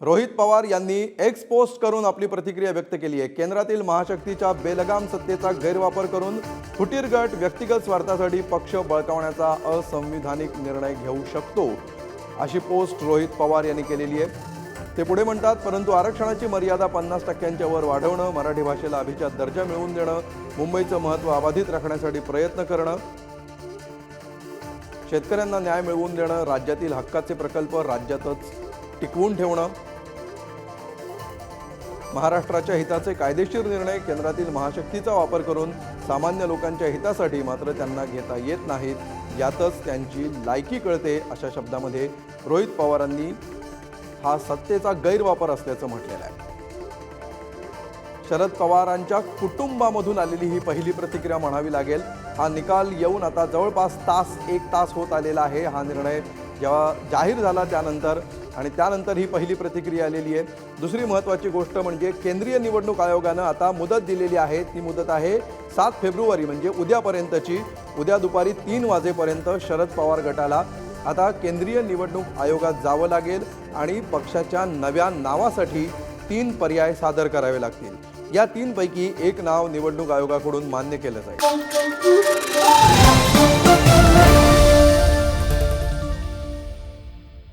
रोहित पवार यांनी x post करून आपली प्रतिक्रिया व्यक्त केली आहे. केंद्रातील महाशक्तीच्या बेलगाम सत्तेचा गैरवापर करून फुटीर गट व्यक्तिगत स्वार्थासाठी पक्ष बळकावण्याचा असंविधानिक निर्णय घेऊ शकतो अशी पोस्ट रोहित पवार यांनी केलेली आहे. ते पुढे म्हणतात परंतु आरक्षणाची मर्यादा पन्नास टक्क्यांच्या वर वाढवणं मराठी भाषेला अभिजात दर्जा मिळवून देणं मुंबईचं महत्त्व अबाधित राखण्यासाठी प्रयत्न करणं शेतकऱ्यांना न्याय मिळवून देणं राज्यातील हक्काचे प्रकल्प राज्यातच टिकवून ठेवणं महाराष्ट्राच्या हिताचे कायदेशीर निर्णय केंद्रातील महाशक्तीचा वापर करून सामान्य लोकांच्या हितासाठी मात्र त्यांना घेता येत नाहीत. यातच त्यांची लायकी कळते अशा शब्दामध्ये रोहित पवारांनी हा सत्तेचा गैरवापर असल्याचं म्हटलेलं आहे. शरद पवारांच्या कुटुंबामधून आलेली ही पहिली प्रतिक्रिया म्हणावी लागेल. हा निकाल येऊन आता जवळपास तास एक तास होत आलेला आहे. हा निर्णय जेव्हा जाहीर झाला त्यानंतर आणि त्यानंतर ही पहिली प्रतिक्रिया आलेली आहे. दुसरी महत्त्वाची गोष्ट म्हणजे केंद्रीय निवडणूक आयोगानं आता मुदत दिलेली आहे. ती मुदत आहे सात फेब्रुवारी म्हणजे उद्यापर्यंतची. उद्या दुपारी तीन वाजेपर्यंत शरद पवार गटाला. आता केंद्रीय निवडणूक आयोगात जावं लागेल आणि पक्षाच्या नव्या नावासाठी तीन पर्याय सादर करावे लागतील. या तीनपैकी एक नाव निवडणूक आयोगाकडून मान्य केलं जाईल.